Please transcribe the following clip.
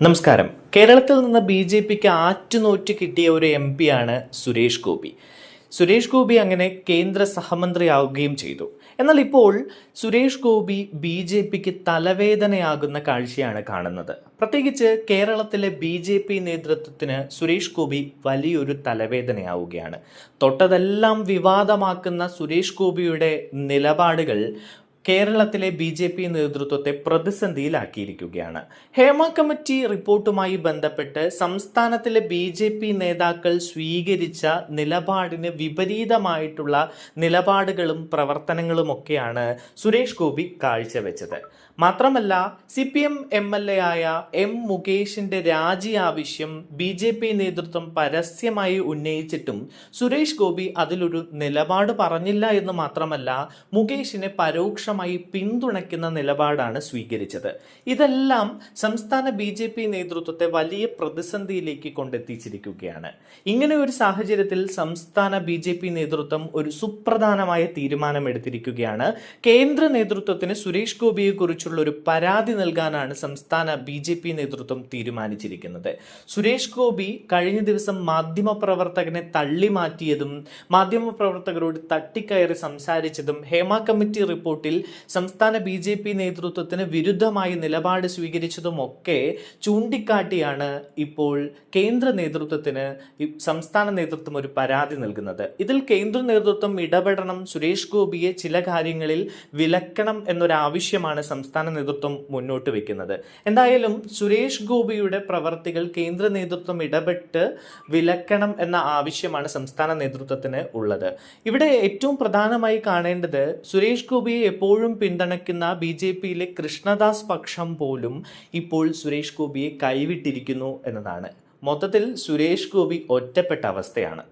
നമസ്കാരം. കേരളത്തിൽ നിന്ന് ബി ജെ പിക്ക് ആറ്റുനോറ്റ് കിട്ടിയ ഒരു എം ആണ് സുരേഷ് ഗോപി. സുരേഷ് ഗോപി അങ്ങനെ കേന്ദ്ര സഹമന്ത്രിയാവുകയും ചെയ്തു. എന്നാൽ ഇപ്പോൾ സുരേഷ് ഗോപി ബി ജെ പിക്ക് തലവേദനയാകുന്ന കാഴ്ചയാണ് കാണുന്നത്. പ്രത്യേകിച്ച് കേരളത്തിലെ ബി ജെ പി നേതൃത്വത്തിന് സുരേഷ് ഗോപി വലിയൊരു തലവേദനയാവുകയാണ്. തൊട്ടതെല്ലാം വിവാദമാക്കുന്ന സുരേഷ് ഗോപിയുടെ നിലപാടുകൾ കേരളത്തിലെ ബി ജെ പി നേതൃത്വത്തെ പ്രതിസന്ധിയിലാക്കിയിരിക്കുകയാണ്. ഹേമ കമ്മിറ്റി റിപ്പോർട്ടുമായി ബന്ധപ്പെട്ട് സംസ്ഥാനത്തിലെ ബി ജെ പി നേതാക്കൾ സ്വീകരിച്ച നിലപാടിന് വിപരീതമായിട്ടുള്ള നിലപാടുകളും പ്രവർത്തനങ്ങളുമൊക്കെയാണ് സുരേഷ് ഗോപി കാഴ്ചവെച്ചത്. മാത്രമല്ല C P M M L A ആയ എം മുകേഷിന്റെ രാജി ആവശ്യം ബി ജെ പി നേതൃത്വം പരസ്യമായി ഉന്നയിച്ചിട്ടും സുരേഷ് ഗോപി അതിലൊരു നിലപാട് പറഞ്ഞില്ല എന്ന് മാത്രമല്ല മുകേഷിനെ പരോക്ഷമായി പിന്തുണയ്ക്കുന്ന നിലപാടാണ് സ്വീകരിച്ചത്. ഇതെല്ലാം സംസ്ഥാന ബി ജെ പി നേതൃത്വത്തെ വലിയ പ്രതിസന്ധിയിലേക്ക് കൊണ്ടെത്തിച്ചിരിക്കുകയാണ്. ഇങ്ങനെ ഒരു സാഹചര്യത്തിൽ സംസ്ഥാന ബി ജെ പി നേതൃത്വം ഒരു സുപ്രധാനമായ തീരുമാനമെടുത്തിരിക്കുകയാണ്. കേന്ദ്ര നേതൃത്വത്തിന് സുരേഷ് ഗോപിയെ കുറിച്ചുള്ള ഒരു പരാതി നൽകാനാണ് സംസ്ഥാന ബി ജെ പി നേതൃത്വം തീരുമാനിച്ചിരിക്കുന്നത്. സുരേഷ് ഗോപി കഴിഞ്ഞ ദിവസം മാധ്യമപ്രവർത്തകനെ തള്ളി മാറ്റിയതും മാധ്യമപ്രവർത്തകരോട് തട്ടിക്കയറി സംസാരിച്ചതും ഹേമ കമ്മിറ്റി റിപ്പോർട്ടിൽ സംസ്ഥാന ബി ജെ പി നേതൃത്വത്തിന് വിരുദ്ധമായി നിലപാട് സ്വീകരിച്ചതുമൊക്കെ ചൂണ്ടിക്കാട്ടിയാണ് ഇപ്പോൾ കേന്ദ്ര നേതൃത്വത്തിന് സംസ്ഥാന നേതൃത്വം ഒരു പരാതി നൽകുന്നത്. ഇതിൽ കേന്ദ്ര നേതൃത്വം ഇടപെടണം സുരേഷ് ഗോപിയെ ചില കാര്യങ്ങളിൽ വിലക്കണം എന്നൊരാവശ്യമാണ് സംസ്ഥാന നേതൃത്വം മുന്നോട്ട് വെക്കുന്നത്. എന്തായാലും സുരേഷ് ഗോപിയുടെ പ്രവർത്തികൾ കേന്ദ്ര നേതൃത്വം ഇടപെട്ട് വിലക്കണം എന്ന ആവശ്യമാണ് സംസ്ഥാന നേതൃത്വത്തിന് ഉള്ളത്. ഇവിടെ ഏറ്റവും പ്രധാനമായി കാണേണ്ടത് സുരേഷ് ഗോപിയെ എപ്പോഴും പിന്തുണയ്ക്കുന്ന ബി ജെ പിയിലെ കൃഷ്ണദാസ് പക്ഷം പോലും ഇപ്പോൾ സുരേഷ് ഗോപിയെ കൈവിട്ടിരിക്കുന്നു എന്നതാണ്. മൊത്തത്തിൽ സുരേഷ് ഗോപി ഒറ്റപ്പെട്ട അവസ്ഥയാണ്.